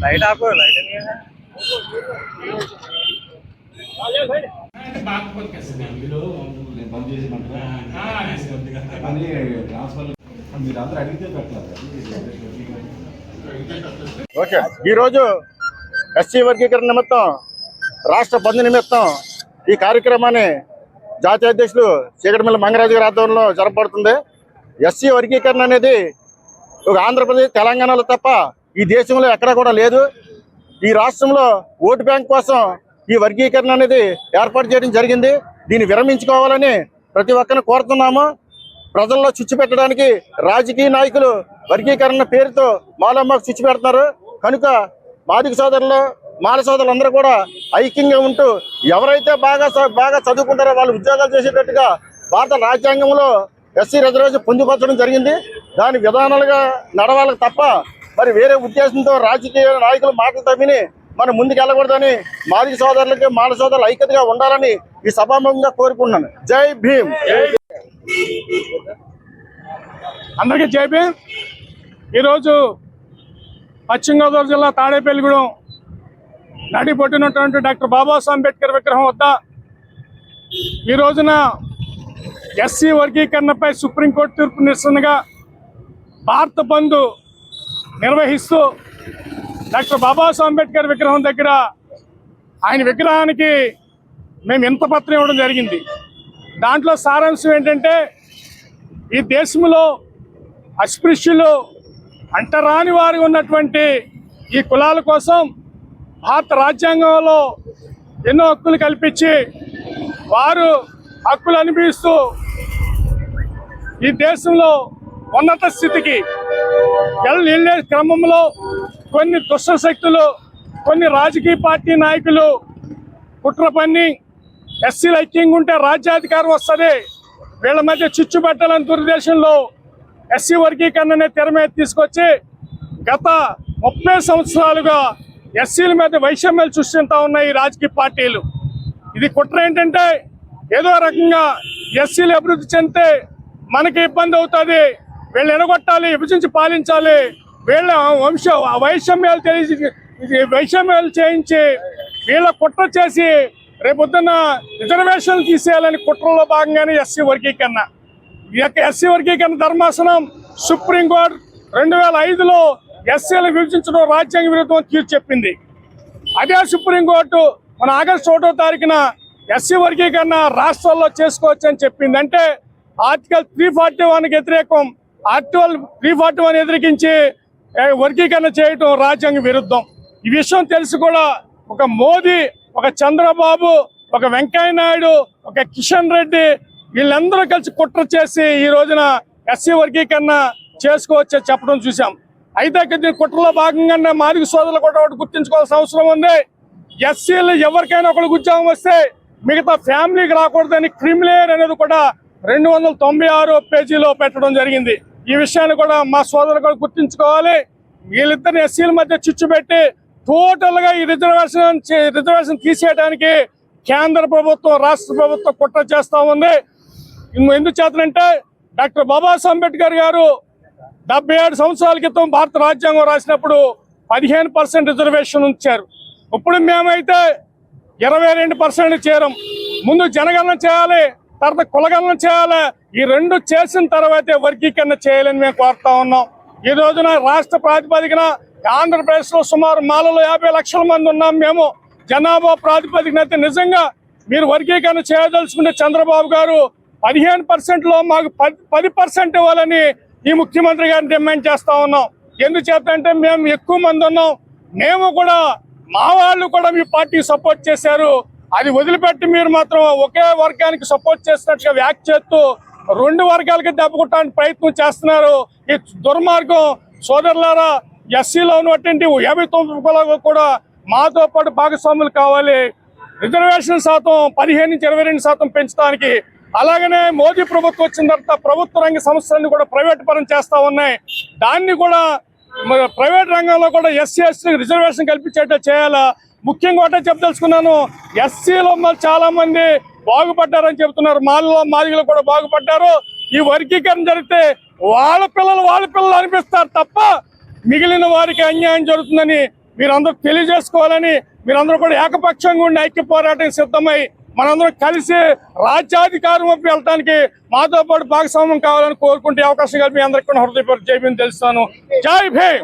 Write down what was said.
Light ఆపు light మీరు అందరూ అడిగితే పెట్టలేదు ఓకే. ఈరోజు ఎస్సీ వర్గీకరణ నిమిత్తం రాష్ట్ర బంద్ నిమిత్తం ఈ కార్యక్రమాన్ని జాతీయ అధ్యక్షులు చీకటిమల్లి మంగరాజు గారి ఆధ్వర్యంలో జరపబడుతుంది. ఎస్సీ వర్గీకరణ అనేది ఒక ఆంధ్రప్రదేశ్ తెలంగాణలో తప్ప ఈ దేశంలో ఎక్కడా కూడా లేదు. ఈ రాష్ట్రంలో ఓటు బ్యాంక్ కోసం ఈ వర్గీకరణ అనేది ఏర్పాటు చేయడం జరిగింది. దీన్ని విరమించుకోవాలని ప్రతి ఒక్కరిని కోరుతున్నాము. ప్రజల్లో చిచ్చు పెట్టడానికి రాజకీయ నాయకులు వర్గీకరణ పేరుతో మాలమ్మకు చిచ్చు పెడుతున్నారు. కనుక మాదిక సోదరులు మాల సోదరులు అందరూ కూడా ఐక్యంగా ఉంటూ ఎవరైతే బాగా బాగా చదువుకుంటారో వాళ్ళు ఉద్యోగాలు చేసేటట్టుగా భారత రాజ్యాంగంలో ఎస్సీ రిజర్వేషన్ పొందుపరచడం జరిగింది. దాని విధానాలుగా నడవాలి తప్ప మరి వేరే ఉద్దేశంతో రాజకీయ నాయకులు మాటలు తమ్మిని మనం ముందుకు వెళ్ళకూడదని మాదిక సోదరులకి మాల సోదరులు ఐక్యతగా ఉండాలని ఈ సభాముఖంగా కోరుకుంటున్నాను. జై భీమ్! అందరికీ జైపీ ఈరోజు పశ్చిమ గోదావరి జిల్లా తాడేపల్లిగూడెం నడి పొట్టినటువంటి డాక్టర్ బాబాసాహెబ్ అంబేద్కర్ విగ్రహం వద్ద ఈ రోజున ఎస్సీ వర్గీకరణపై సుప్రీంకోర్టు తీర్పు నిరసనగా భారత బంధు నిర్వహిస్తూ డాక్టర్ బాబాసాహెబ్ అంబేద్కర్ విగ్రహం దగ్గర ఆయన విగ్రహానికి మేము ఇంత పత్రం ఇవ్వడం జరిగింది. దాంట్లో సారాంశం ఏంటంటే ఈ దేశంలో అస్పృశ్యులు అంటరాని వారి ఉన్నటువంటి ఈ కులాల కోసం భారత రాజ్యాంగంలో ఎన్నో హక్కులు కల్పించి వారు హక్కులు అనిపిస్తూ ఈ దేశంలో ఉన్నత స్థితికి వెళ్ళే క్రమంలో కొన్ని దుష్ట శక్తులు కొన్ని రాజకీయ పార్టీ నాయకులు కుట్ర పన్ని ఎస్సీలు ఐక్యంగా ఉంటే రాజ్యాధికారం వస్తుంది. వీళ్ళ మధ్య చిచ్చు దుర్దేశంలో ఎస్సీ వర్గీకరణని తెర మీద తీసుకొచ్చి గత ముప్పై సంవత్సరాలుగా ఎస్సీల మీద వైషమ్యాలు సృష్టిస్తూ ఉన్నాయి ఈ రాజకీయ పార్టీలు. ఇది కుట్ర ఏంటంటే ఏదో రకంగా ఎస్సీలు అభివృద్ధి చెందితే మనకి ఇబ్బంది అవుతుంది. వీళ్ళు ఎనగొట్టాలి విభజించి పాలించాలి. వీళ్ళ వంశ వైషమ్యాలు తెలిసి ఇది వైషమ్యాలు చేయించి వీళ్ళ కుట్ర చేసి రేపొద్దున్న రిజర్వేషన్లు తీసేయాలని కుట్రలో భాగంగానే ఎస్సీ వర్గీకరణ. ఈ యొక్క ఎస్సీ వర్గీకరణ ధర్మాసనం సుప్రీంకోర్టు రెండు వేల ఐదులో ఎస్సీలు విభజించడం రాజ్యాంగ విరుద్ధం తీర్పు చెప్పింది. అదే సుప్రీంకోర్టు మన ఆగస్టు ఒకటో తారీఖున ఎస్సీ వర్గీకరణ రాష్ట్రాల్లో చేసుకోవచ్చు అని చెప్పింది అంటే ఆర్టికల్ త్రీ ఫార్టీ వన్కి వ్యతిరేకం ఆర్టికల్ త్రీ ఫార్టీ వన్ ఎదిరికించి వర్గీకరణ చేయటం రాజ్యాంగ విరుద్ధం. ఈ విషయం తెలిసి కూడా ఒక మోదీ ఒక చంద్రబాబు ఒక వెంకయ్య నాయుడు ఒక కిషన్ రెడ్డి వీళ్ళందరూ కలిసి కుట్ర చేసి ఈ రోజున ఎస్సీ వర్గీకరణ చేసుకోవచ్చు చెప్పడం చూసాం అయితే దీని కుట్రలో భాగంగానే మాదిక సోదరులు కూడా ఒకటి గుర్తించుకోవాల్సిన అవసరం ఉంది. ఎస్సీలు ఎవరికైనా ఒకరికి ఉద్యోగం వస్తే మిగతా ఫ్యామిలీకి రాకూడదని క్రిమిలేయర్ అనేది కూడా రెండు వందల తొంభై ఆరు పేజీలో పెట్టడం జరిగింది. ఈ విషయాన్ని కూడా మా సోదరులు కూడా గుర్తించుకోవాలి. వీళ్ళిద్దరిని ఎస్సీల మధ్య చిచ్చు పెట్టి టోటల్గా ఈ రిజర్వేషన్ చే- రిజర్వేషన్ తీసేయడానికి కేంద్ర ప్రభుత్వం రాష్ట్ర ప్రభుత్వం కుట్ర చేస్తా ఉంది. ఇందు- చేతనంటే డాక్టర్ బాబాసాహెబ్ అంబేద్కర్ గారు డెబ్బై ఏడు సంవత్సరాల క్రితం భారత రాజ్యాంగం రాసినప్పుడు పదిహేను పర్సెంట్ రిజర్వేషన్ ఉంచారు. ఇప్పుడు మేమైతే ఇరవై రెండు పర్సెంట్ చేరం. ముందు జనగణన చేయాలి తర్వాత కులగణన చేయాలి ఈ రెండు చేసిన తర్వాతే వర్గీకరణ చేయాలని మేము కోరుతా ఉన్నాం. ఈ రోజున రాష్ట్ర ప్రాతిపదికన ఆంధ్రప్రదేశ్లో సుమారు మాలలో యాభై లక్షల మంది ఉన్నాం మేము. జనాభా ప్రాతిపదికన అయితే నిజంగా మీరు వర్గీకరణ చేయదలుచుకుంటే చంద్రబాబు గారు పదిహేను పర్సెంట్లో మాకు పది పది పర్సెంట్ ఇవ్వాలని ఈ ముఖ్యమంత్రి గారిని డిమాండ్ చేస్తా ఉన్నాం. ఎందుచేత అంటే మేము ఎక్కువ మంది ఉన్నాం. మేము కూడా మా వాళ్ళు కూడా మీ పార్టీ సపోర్ట్ చేశారు. అది వదిలిపెట్టి మీరు మాత్రం ఒకే వర్గానికి సపోర్ట్ చేసినట్టుగా వ్యాఖ్య చేస్తూ రెండు వర్గాలకి దెబ్బకొట్టడానికి ప్రయత్నం చేస్తున్నారు. ఈ దుర్మార్గం సోదరులారా ఎస్సీలో ఉన్నటువంటి యాభై తొమ్మిది కులాలు కూడా మాతో పాటు భాగస్వాములు కావాలి. రిజర్వేషన్ శాతం పదిహేను నుంచి ఇరవై రెండు శాతం పెంచడానికి. అలాగనే మోదీ ప్రభుత్వం వచ్చిన తర్వాత ప్రభుత్వ రంగ సంస్థలన్నీ కూడా ప్రైవేట్ పరం చేస్తూ ఉన్నాయి. దాన్ని కూడా మరి ప్రైవేట్ రంగంలో కూడా ఎస్సీ ఎస్సీ రిజర్వేషన్ కల్పించేట చేయాలా? ముఖ్యంగా ఒకటే చెప్పదలుచుకున్నాను. ఎస్సీలో చాలా మంది బాగుపడ్డారని చెబుతున్నారు. మాల్లో మాదిగలు కూడా బాగుపడ్డారు. ఈ వర్గీకరణ జరిగితే వాళ్ళ పిల్లలు వాళ్ళ పిల్లలు అనిపిస్తారు తప్ప మిగిలిన వారికి అన్యాయం జరుగుతుందని మీరందరూ తెలియజేసుకోవాలని మీరందరూ కూడా ఏకపక్షంగా ఉండి ఐక్య పోరాటం సిద్ధమై మనందరం కలిసి రాజ్యాధికారం వైపు వెళ్ళడానికి మాతో పాటు భాగస్వామ్యం కావాలని కోరుకుంటే అవకాశం కలిపి అందరికీ కూడా హృదయపూర్వక జై భీమ్ తెలుస్తాను. జై భీమ్!